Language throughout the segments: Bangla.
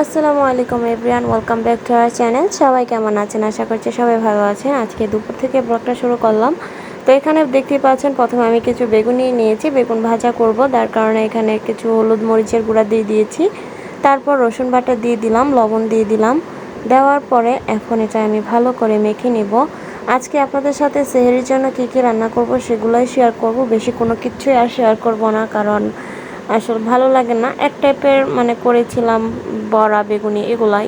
আসসালামু আলাইকুম everyone welcome back to our channel সবাই কেমন আছেন? আশা করছি সবাই ভালো আছেন। আজকে দুপুর থেকে ব্লগটা শুরু করলাম। তো এখানে দেখতেই পাচ্ছেন, প্রথমে আমি কিছু বেগুন নিয়ে নিয়েছি। বেগুন ভাজা করব তার কারণে এখানে কিছু হলুদ মরিচের গুঁড়া দিয়ে দিয়েছি। তারপর রসুন বাটা দিয়ে দিলাম, লবণ দিয়ে দিলাম। দেওয়ার পরে এখন এটা আমি ভালো করে মেখে নেব। আজকে আপনাদের সাথে সেহেরির জন্য কী কী রান্না করব সেগুলোই শেয়ার করব। বেশি কোনো কিছুই আর শেয়ার করব না, কারণ আসলে ভালো লাগে না। এক টাইপের মানে করেছিলাম বড়া, বেগুনি এগুলাই।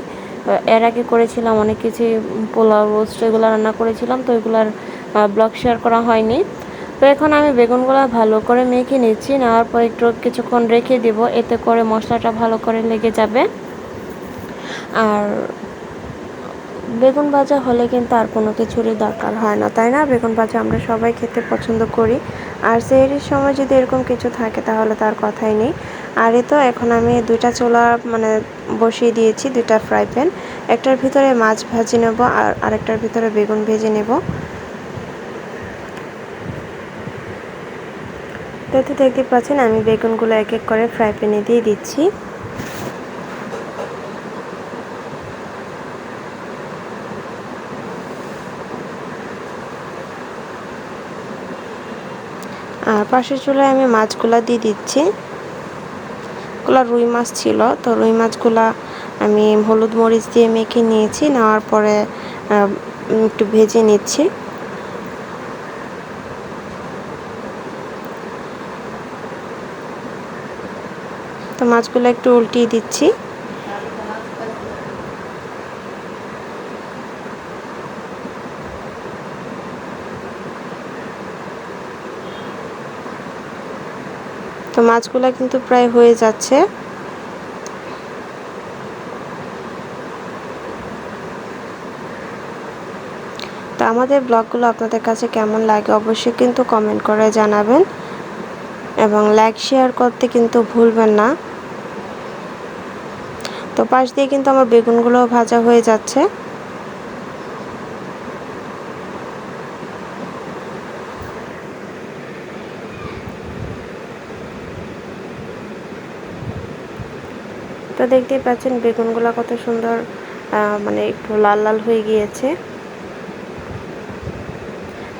এর আগে করেছিলাম অনেক কিছুই পোলাও রোস্ট এগুলো রান্না করেছিলাম, তো এগুলার ব্লগ শেয়ার করা হয়নি। তো এখন আমি বেগুনগুলো ভালো করে মেখে নিচ্ছি, নেওয়ার পর একটু কিছুক্ষণ রেখে দেব, এতে করে মশলাটা ভালো করে লেগে যাবে। আর বেগুন ভাজা হলে কিন্তু আর কোনো কিছুরই দরকার হয় না, তাই না? বেগুন ভাজা আমরা সবাই খেতে পছন্দ করি। আর সেহরির সময় যদি এরকম কিছু থাকে তাহলে তার কথাই নেই। আর এ তো এখন আমি দুইটা চোলা মানে বসিয়ে দিয়েছি, দুইটা ফ্রাই প্যান। একটার ভিতরে মাছ ভাজি নেব আর আরেকটার ভিতরে বেগুন ভেজে নেব। তো দেখতে পাচ্ছেন আমি বেগুনগুলো এক এক করে ফ্রাই প্যানে দিয়ে দিচ্ছি। আর পাশের চুলায় আমি মাছগুলা দিয়ে দিচ্ছি। গুলা রুই মাছ ছিল, তো রুই মাছগুলা আমি হলুদ মরিচ দিয়ে মেখে নিয়েছি, নেওয়ার পরে একটু ভেজে নিচ্ছি। তো মাছগুলো একটু উল্টিয়ে দিচ্ছি। তো মাছগুলো কিন্তু প্রায় হয়ে যাচ্ছে। তো আমাদের ব্লগগুলো আপনাদের কাছে কেমন লাগে অবশ্যই কিন্তু কমেন্ট করে জানাবেন এবং লাইক, শেয়ার করতে কিন্তু ভুলবেন না। তো পাশ দিয়ে কিন্তু আমার বেগুনগুলো ভাজা হয়ে যাচ্ছে। তো দেখতেই পাচ্ছেন বেগুনগুলো কত সুন্দর মানে একটু লাল লাল হয়ে গিয়েছে।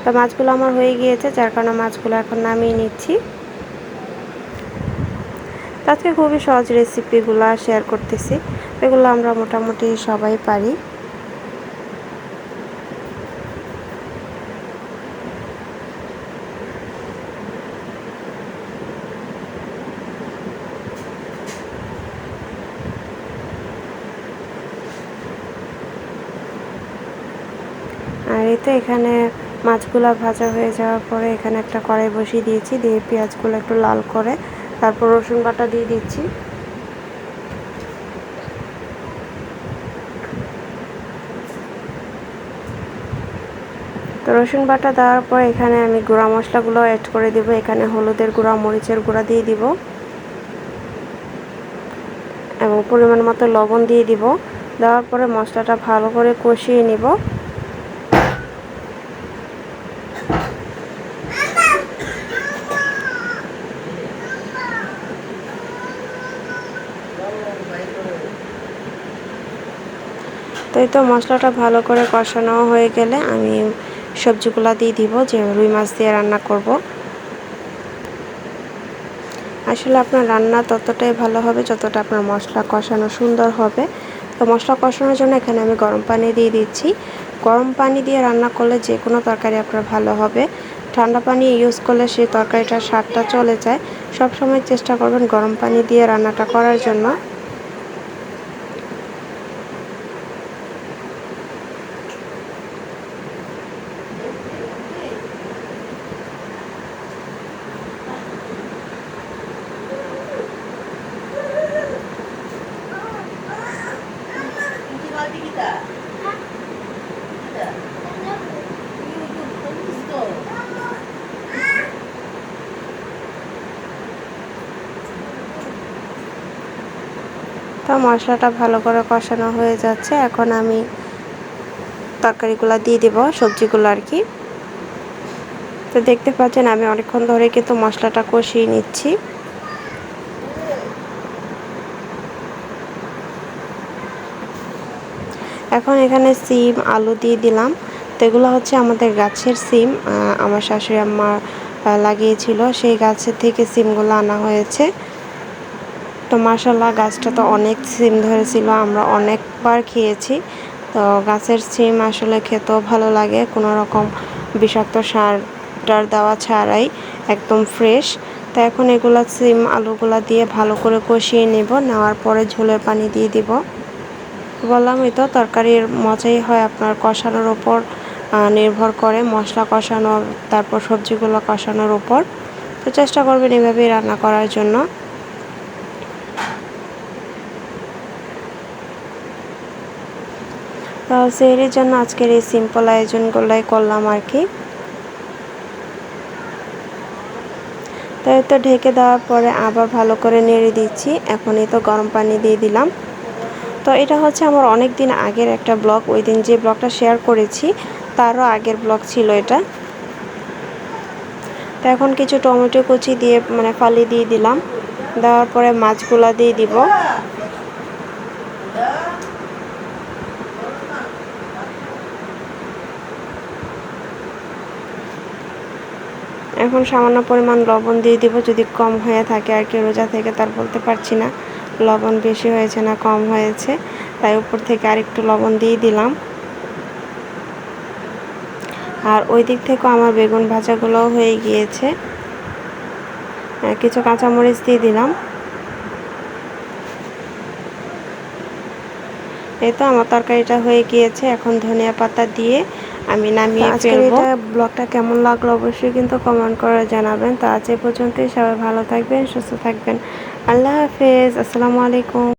তো মাছগুলো আমার হয়ে গিয়েছে, যার কারণে মাছগুলো এখন নামিয়ে নিচ্ছি। আজকে খুবই সহজ রেসিপিগুলো শেয়ার করতেছি। এগুলো আমরা মোটামুটি সবাই পারি। আর এখানে মাছগুলো ভাজা হয়ে যাওয়ার পরে এখানে একটা কড়াই বসিয়ে দিয়েছি, দিয়ে পেঁয়াজগুলো একটু লাল করে তারপর রসুন বাটা দিয়ে দিচ্ছি। তো রসুন বাটা দেওয়ার পর এখানে আমি গুঁড়া মশলাগুলো অ্যাড করে দিব, এখানে হলুদের গুঁড়া, মরিচের গুঁড়া দিয়ে দিব। এবং পরিমাণ মতো লবণ দিয়ে দিব, দেওয়ার পরে মশলাটা ভালো করে কষিয়ে নিব। তো এই তো মশলাটা ভালো করে কষানো হয়ে গেলে আমি সবজিগুলো দিয়ে দিব, যে রুই মাছ দিয়ে রান্না করব। আসলে আপনার রান্না ততটাই ভালো হবে যতটা আপনার মশলা কষানো সুন্দর হবে। তো মশলা কষানোর জন্য এখানে আমি গরম পানি দিয়ে দিচ্ছি। গরম পানি দিয়ে রান্না করলে যে কোনো তরকারি আপনার ভালো হবে। ঠান্ডা পানি ইউজ করলে সেই তরকারিটার স্বাদটা চলে যায়। সব সময় চেষ্টা করবেন গরম পানি দিয়ে রান্নাটা করার জন্য। তো মশলাটা ভালো করে কষানো হয়ে যাচ্ছে। এখন আমি তরকারিগুলো দিয়ে দেবো, সবজিগুলো আর কি। তো দেখতে পাচ্ছেন আমি অনেকক্ষণ ধরে কিন্তু মশলাটা কষিয়ে নিচ্ছি। এখন এখানে সিম, আলু দিয়ে দিলাম। তো এগুলো হচ্ছে আমাদের গাছের সিম। আমার শাশুড়ি আম্মা লাগিয়েছিল। সেই গাছের থেকে সিমগুলো আনা হয়েছে। তো মাসাল্লাহ গাছটা তো অনেক সিম ধরেছিল, আমরা অনেকবার খেয়েছি। তো গাছের সিম আসলে খেতেও ভালো লাগে, কোনো রকম বিষাক্ত সার টার দেওয়া ছাড়াই একদম ফ্রেশ। তো এখন এগুলো সিম আলুগুলা দিয়ে ভালো করে কষিয়ে নেব, নেওয়ার পরে ঝোলের পানি দিয়ে দিব। বললামই তো তরকারির মজাই হয় আপনার কষানোর ওপর নির্ভর করে মশলা কষানোর তারপর সবজিগুলো কষানোর ওপর। তো চেষ্টা করবেন এভাবেই রান্না করার জন্য। তো সেহরির জন্য আজকের এই সিম্পল আয়োজনগুলোই করলাম আর কি। তো এই তো ঢেকে দেওয়ার পরে আবার ভালো করে নেড়ে দিচ্ছি, এখনই তো গরম পানি দিয়ে দিলাম। তো এটা হচ্ছে আমার অনেক দিন আগের একটা ব্লগ, ওই দিন যে ব্লগটা শেয়ার করেছি, তারও আগের ব্লগ ছিল এটা। তো এখন কিছু টমেটো কুচি দিয়ে মানে ফালি দিয়ে দিলাম, দেওয়ার পরে মাছগুলা দিয়ে দিব। এখন সামান্য পরিমাণ লবণ দিয়ে দিব, যদি কম হয়ে থাকে আর কি, রোজা থেকে তার বলতে পারছি না। লবণ বেশি হয়েছে না কম হয়েছে, তাই উপর থেকে আরেকটু লবণ দিয়ে দিলাম। আর ওই দিক থেকেও আমার বেগুন ভাজাগুলোও হয়ে গিয়েছে। কিছু কাঁচামরিচ দিয়ে দিলাম। এই তো আমার তরকারিটা হয়ে গিয়েছে, এখন ধনিয়া পাতা দিয়ে আমি নামিয়ে আজকের ফেলব। ব্লগটা কেমন লাগল অবশ্যই কিন্তু কমেন্ট করে জানাবেন। তো আজ এই পর্যন্তই। সবাই ভালো থাকবেন সুস্থ থাকবেন। আল্লাহ হাফেজ। আসসালামু আলাইকুম।